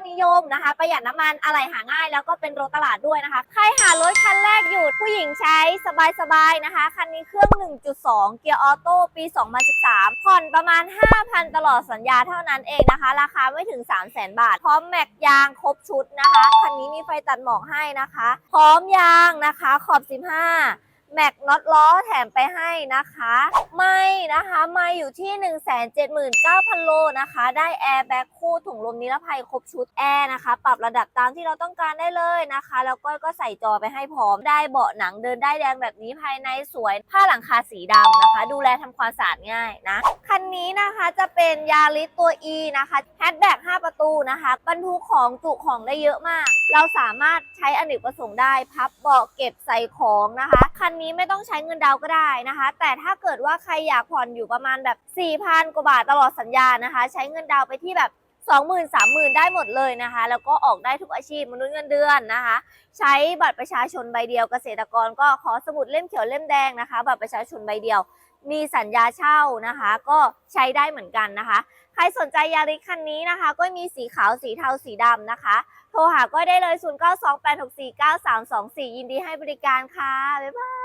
ดนิยมนะคะ ประหยัดน้ำมันอะไรหาง่าย แล้วก็เป็นรถตลาดด้วยนะคะ ใครหารถคันแรกอยู่ผู้หญิงใช้สบายๆนะคะ คันนี้เครื่อง 1.2 เกียร์ออโต้ปี 2013 ผ่อนประมาณ 5,000 ตลอดสัญญาเท่านั้นเองนะคะ ราคาไม่ถึง 300,000 บาท พร้อมแม็กยางครบชุดนะคะ คันนี้มีไฟตัดหมอกให้นะคะ พร้อมยางนะคะขอบ 15 แม็กน็อตล้อแถมไปให้นะคะ ไม่นะคะไม่อยู่ที่ 179,000 โลนะคะ ได้แอร์แบ็คคู่ถุงลมนิรภัยครบชุดแอร์นะคะ ปรับระดับตามที่เราต้องการได้เลยนะคะ แล้วก็ก็ใส่จอไปให้พร้อมได้เบาะหนังเดินได้แดงแบบนี้ภายในสวยผ้าหลังคาสีดำนะคะ ดูแลทำความสะอาดง่ายนะ คันนี้นะคะ จะเป็นยาริสตัว E นะคะแฮชแบ็ก5ประตูนะคะบรรทุกของจุของได้เยอะมาก เราสามารถใช้อเนกประสงค์ได้ พับเบาะเก็บใส่ของนะคะ คันนี้ไม่ต้องใช้เงินดาวก็ได้นะคะ แต่ถ้าเกิดว่าใครอยากผ่อนอยู่ประมาณแบบ 4,000 กว่าบาทตลอดสัญญานะคะ ใช้เงินดาวไปที่แบบ 20,000 30,000 ได้หมดเลยนะคะ แล้วก็ออกได้ทุกอาชีพมนุษย์เงินเดือนนะคะ ใช้บัตรประชาชนใบเดียวเกษตรกรก็ขอสมุดเล่มเขียวเล่มแดงนะคะ บัตรประชาชนใบเดียว มีสัญญาเช่านะคะ ก็ใช้ได้เหมือนกันนะคะ ใครสนใจยาริคันนี้นะคะ ก็มีสีขาวสีเทาสีดำนะคะ โทรหาก็ได้เลย 0928649324 ยินดีให้บริการค่ะบ๊ายบาย